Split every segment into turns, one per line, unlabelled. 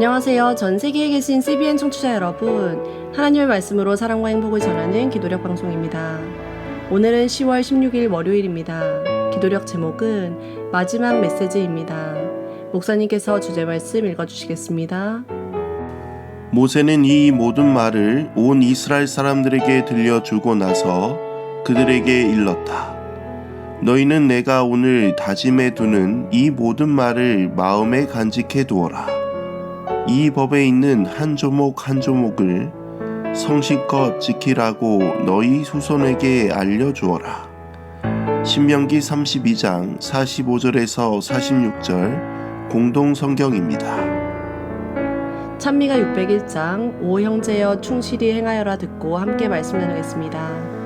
안녕하세요. 전 세계에 계신 CBN 청취자 여러분. 하나님의 말씀으로 사랑과 행복을 전하는 기도력 방송입니다. 오늘은 10월 16일 월요일입니다. 기도력 제목은 마지막 메시지입니다. 목사님께서 주제 말씀 읽어주시겠습니다.
모세는 이 모든 말을 온 이스라엘 사람들에게 들려주고 나서 그들에게 일렀다. 너희는 내가 오늘 다짐해 두는 이 모든 말을 마음에 간직해 두어라. 이 법에 있는 한 조목 한 조목을 성실껏 지키라고 너희 후손에게 알려주어라. 신명기 32장 45절에서 46절 공동 성경입니다.
찬미가 601장 오 형제여 충실히 행하여라 듣고 함께 말씀 나누겠습니다.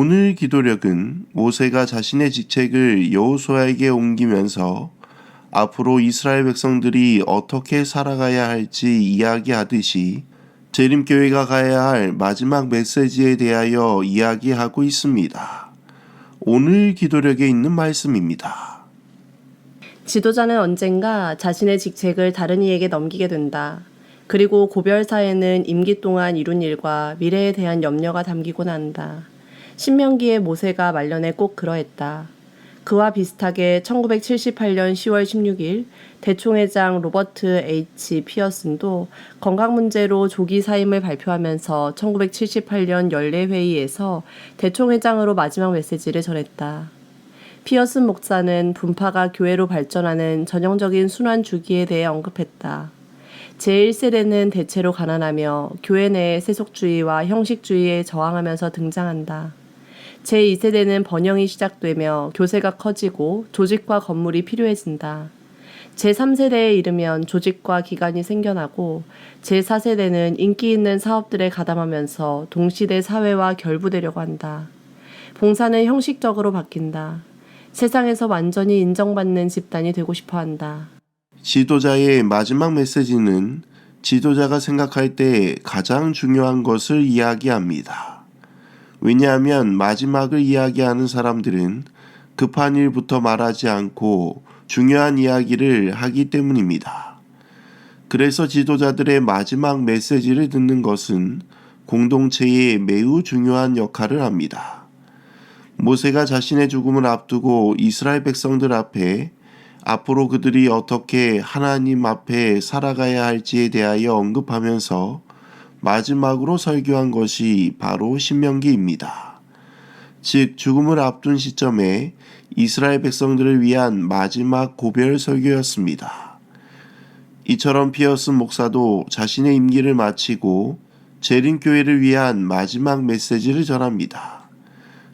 오늘 기도력은 모세가 자신의 직책을 여호수아에게 옮기면서 앞으로 이스라엘 백성들이 어떻게 살아가야 할지 이야기하듯이 재림교회가 가야 할 마지막 메시지에 대하여 이야기하고 있습니다. 오늘 기도력에 있는 말씀입니다.
지도자는 언젠가 자신의 직책을 다른 이에게 넘기게 된다. 그리고 고별 사에는 임기 동안 이룬 일과 미래에 대한 염려가 담기곤 한다. 신명기의 모세가 말년에 꼭 그러했다. 그와 비슷하게 1978년 10월 16일 대총회장 로버트 H. 피어슨도 건강 문제로 조기 사임을 발표하면서 1978년 연례회의에서 대총회장으로 마지막 메시지를 전했다. 피어슨 목사는 분파가 교회로 발전하는 전형적인 순환 주기에 대해 언급했다. 제1세대는 대체로 가난하며 교회 내의 세속주의와 형식주의에 저항하면서 등장한다. 제2세대는 번영이 시작되며 교세가 커지고 조직과 건물이 필요해진다. 제3세대에 이르면 조직과 기관이 생겨나고 제4세대는 인기 있는 사업들에 가담하면서 동시대 사회와 결부되려고 한다. 봉사는 형식적으로 바뀐다. 세상에서 완전히 인정받는 집단이 되고 싶어 한다.
지도자의 마지막 메시지는 지도자가 생각할 때 가장 중요한 것을 이야기합니다. 왜냐하면 마지막을 이야기하는 사람들은 급한 일부터 말하지 않고 중요한 이야기를 하기 때문입니다. 그래서 지도자들의 마지막 메시지를 듣는 것은 공동체에 매우 중요한 역할을 합니다. 모세가 자신의 죽음을 앞두고 이스라엘 백성들 앞에 앞으로 그들이 어떻게 하나님 앞에 살아가야 할지에 대하여 언급하면서 마지막으로 설교한 것이 바로 신명기입니다. 즉 죽음을 앞둔 시점에 이스라엘 백성들을 위한 마지막 고별 설교였습니다. 이처럼 피어슨 목사도 자신의 임기를 마치고 재림 교회를 위한 마지막 메시지를 전합니다.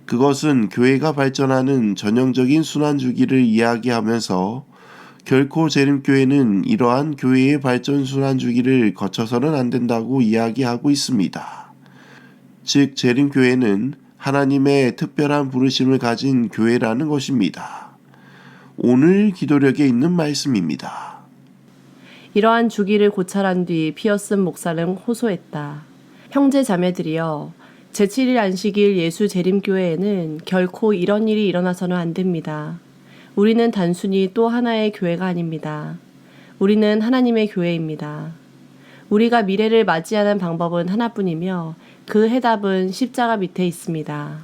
그것은 교회가 발전하는 전형적인 순환 주기를 이야기하면서 결코 재림교회는 이러한 교회의 발전 순환 주기를 거쳐서는 안 된다고 이야기하고 있습니다. 즉 재림교회는 하나님의 특별한 부르심을 가진 교회라는 것입니다. 오늘 기도력에 있는 말씀입니다.
이러한 주기를 고찰한 뒤 피어슨 목사는 호소했다. 형제 자매들이여, 제7일 안식일 예수 재림교회에는 결코 이런 일이 일어나서는 안 됩니다. 우리는 단순히 또 하나의 교회가 아닙니다. 우리는 하나님의 교회입니다. 우리가 미래를 맞이하는 방법은 하나뿐이며 그 해답은 십자가 밑에 있습니다.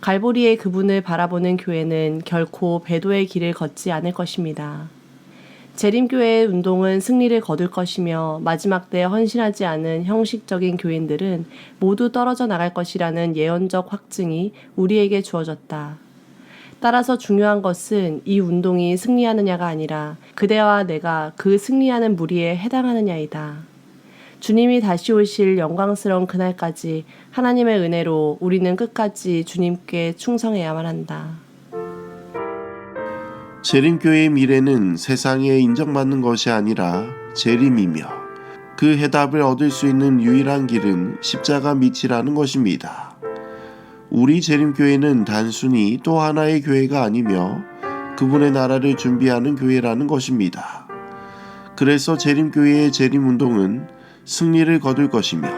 갈보리의 그분을 바라보는 교회는 결코 배도의 길을 걷지 않을 것입니다. 재림교회의 운동은 승리를 거둘 것이며 마지막 때에 헌신하지 않은 형식적인 교인들은 모두 떨어져 나갈 것이라는 예언적 확증이 우리에게 주어졌다. 따라서 중요한 것은 이 운동이 승리하느냐가 아니라 그대와 내가 그 승리하는 무리에 해당하느냐이다. 주님이 다시 오실 영광스러운 그날까지 하나님의 은혜로 우리는 끝까지 주님께 충성해야만 한다.
재림교회의 미래는 세상에 인정받는 것이 아니라 재림이며 그 해답을 얻을 수 있는 유일한 길은 십자가 밑이라는 것입니다. 우리 재림교회는 단순히 또 하나의 교회가 아니며 그분의 나라를 준비하는 교회라는 것입니다. 그래서 재림교회의 재림운동은 승리를 거둘 것이며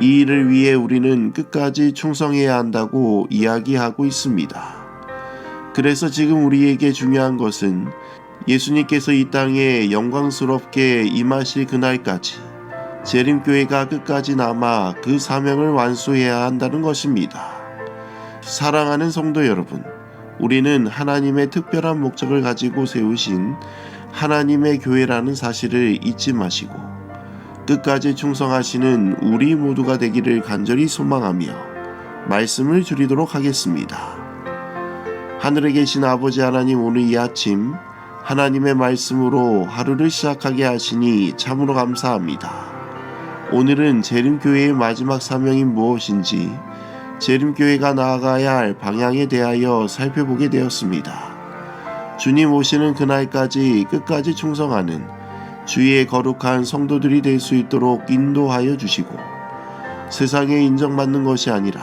이 일을 위해 우리는 끝까지 충성해야 한다고 이야기하고 있습니다. 그래서 지금 우리에게 중요한 것은 예수님께서 이 땅에 영광스럽게 임하실 그날까지 재림교회가 끝까지 남아 그 사명을 완수해야 한다는 것입니다. 사랑하는 성도 여러분, 우리는 하나님의 특별한 목적을 가지고 세우신 하나님의 교회라는 사실을 잊지 마시고 끝까지 충성하시는 우리 모두가 되기를 간절히 소망하며 말씀을 드리도록 하겠습니다. 하늘에 계신 아버지 하나님 오늘 이 아침 하나님의 말씀으로 하루를 시작하게 하시니 참으로 감사합니다. 오늘은 재림교회의 마지막 사명이 무엇인지 재림교회가 나아가야 할 방향에 대하여 살펴보게 되었습니다. 주님 오시는 그날까지 끝까지 충성하는 주의 거룩한 성도들이 될 수 있도록 인도하여 주시고 세상에 인정받는 것이 아니라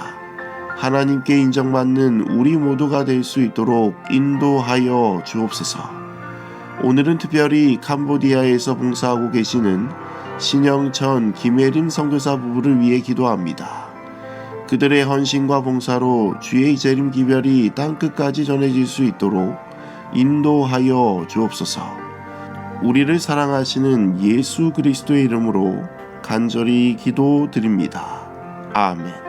하나님께 인정받는 우리 모두가 될 수 있도록 인도하여 주옵소서. 오늘은 특별히 캄보디아에서 봉사하고 계시는 신영천 김혜림 선교사 부부를 위해 기도합니다. 그들의 헌신과 봉사로 주의 재림 기별이 땅 끝까지 전해질 수 있도록 인도하여 주옵소서. 우리를 사랑하시는 예수 그리스도의 이름으로 간절히 기도드립니다. 아멘.